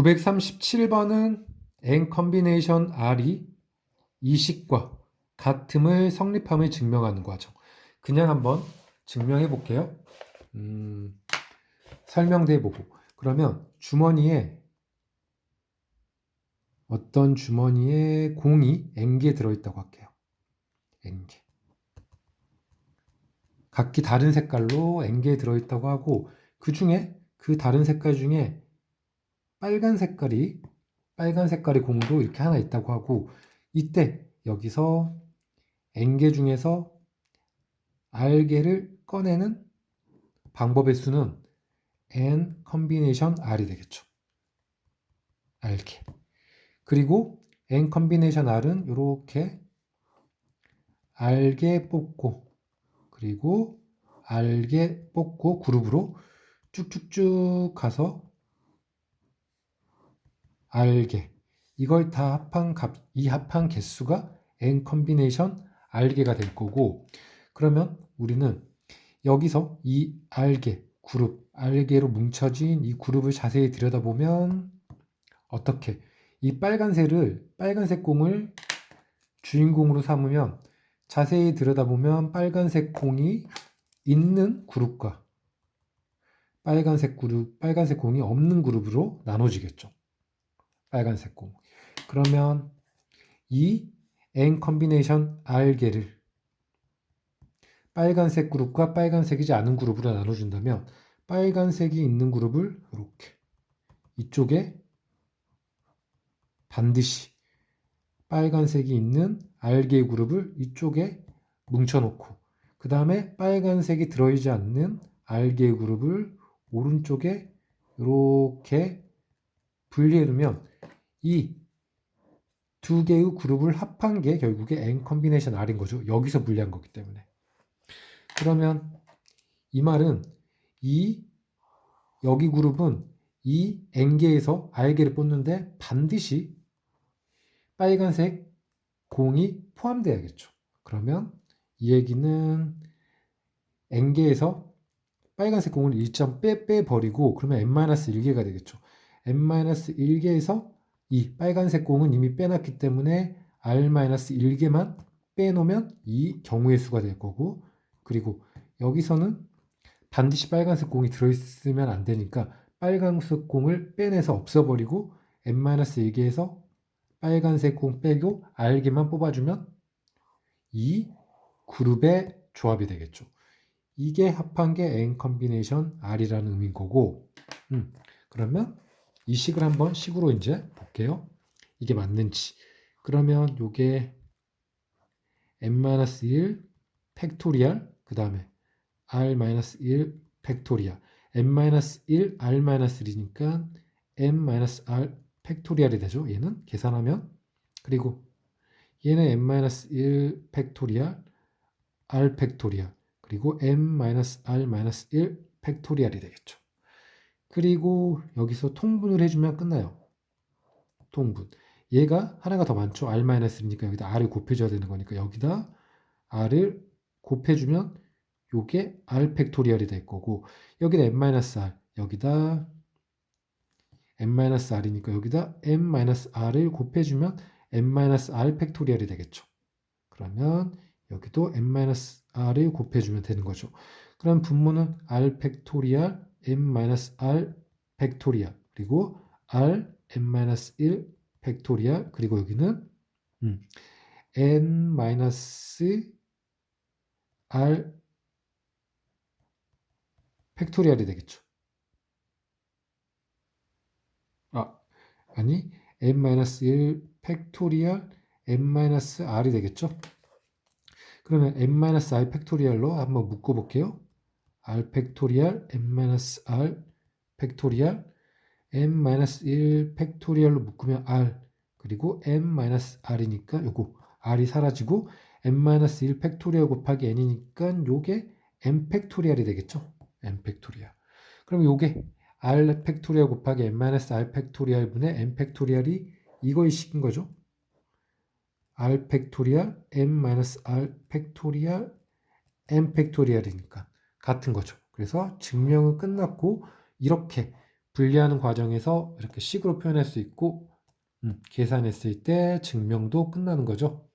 937번은 n 컨비네이션 R이 이식과 같음을 성립함을 증명하는 과정. 그냥 한번 증명해 볼게요. 음, 설명도 해보고. 그러면 주머니에 어떤 주머니에 공이 n개 들어있다고 할게요. n개. 각기 다른 색깔로 n개 들어있다고 하고 그 중에 그 다른 색깔 중에 빨간 색깔이 빨간 색깔의 공도 이렇게 하나 있다고 하고 이때 여기서 n개 중에서 r개를 꺼내는 방법의 수는 n 컨비네이션 r이 되겠죠. r개. 그리고 n 컨비네이션 r은 이렇게 r개 뽑고 그리고 r개 뽑고 그룹으로 쭉쭉쭉 가서 r개 이걸 다 합한 값, 이 합한 개수가 n 컨비네이션 r개가 될 거고 그러면 우리는 여기서 이 r개 그룹 r개로 뭉쳐진 이 그룹을 자세히 들여다보면 어떻게 이 빨간색을 빨간색 공을 주인공으로 삼으면 자세히 들여다보면 빨간색 공이 있는 그룹과 빨간색 그룹, 빨간색 공이 없는 그룹으로 나눠지겠죠. 빨간색 공. 그러면 이 n 컨비네이션 r개를 빨간색 그룹과 빨간색이지 않은 그룹으로 나눠준다면 빨간색이 있는 그룹을 이렇게 이쪽에 반드시 빨간색이 있는 r개 그룹을 이쪽에 뭉쳐놓고 그 다음에 빨간색이 들어있지 않는 r개 그룹을 오른쪽에 이렇게 분리해 두면 이 두 개의 그룹을 합한 게 결국에 n 컨비네이션 r인 거죠. 여기서 분리한 거기 때문에. 그러면 이 말은 이 여기 그룹은 이 n개에서 r개를 뽑는데 반드시 빨간색 공이 포함돼야겠죠. 그러면 이 얘기는 n개에서 빨간색 공을 1점 빼, 빼버리고 그러면 n-1개가 되겠죠. n-1개에서 이 빨간색 공은 이미 빼놨기 때문에 r-1개만 빼놓으면 이 경우의 수가 될 거고 그리고 여기서는 반드시 빨간색 공이 들어있으면 안 되니까 빨간색 공을 빼내서 없애버리고 n-1개에서 빨간색 공 빼고 r개만 뽑아주면 이 그룹의 조합이 되겠죠. 이게 합한 게 n 컨비네이션 r이라는 의미인 거고 음, 그러면 이 식을 한번 식으로 이제 볼게요. 이게 맞는지. 그러면 요게 n-1 팩토리얼 그 다음에 r-1 팩토리얼 n-1 r-1이니까 n-r 팩토리얼이 되죠. 얘는 계산하면 그리고 얘는 n-1 팩토리얼 r 팩토리얼 그리고 n-r-1 팩토리얼이 되겠죠. 그리고 여기서 통분을 해주면 끝나요. 통분. 얘가 하나가 더 많죠. r-1이니까 여기다 r을 곱해줘야 되는 거니까 여기다 r을 곱해주면 요게 r 팩토리얼이 될 거고 여기다 n-r 여기다 n-r이니까 여기다 n-r을 곱해주면 n-r 팩토리얼이 되겠죠. 그러면 여기도 n-r을 곱해주면 되는 거죠. 그럼 분모는 r 팩토리얼 n-r 팩토리얼 그리고 r n-1 팩토리얼 그리고 여기는 음, n-r 팩토리얼이 되겠죠. 아, 아니 n-1 팩토리얼 n-r이 되겠죠. 그러면 n-r 팩토리얼로 한번 묶어 볼게요. R 팩토리얼 n-r 팩토리얼 n-1 팩토리얼로 묶으면 r 그리고 n-r이니까 요거 r이 사라지고 n-1 팩토리얼 곱하기 n이니까 요게 n 팩토리얼이 되겠죠. n 팩토리얼. 그럼 요게 r 팩토리얼 곱하기 n-r 팩토리얼 분의 n 팩토리얼이 이거의 식인 거죠. r 팩토리얼 n-r 팩토리얼 n 팩토리얼이니까 같은 거죠. 그래서 증명은 끝났고 이렇게 분리하는 과정에서 이렇게 식으로 표현할 수 있고 음, 계산했을 때 증명도 끝나는 거죠.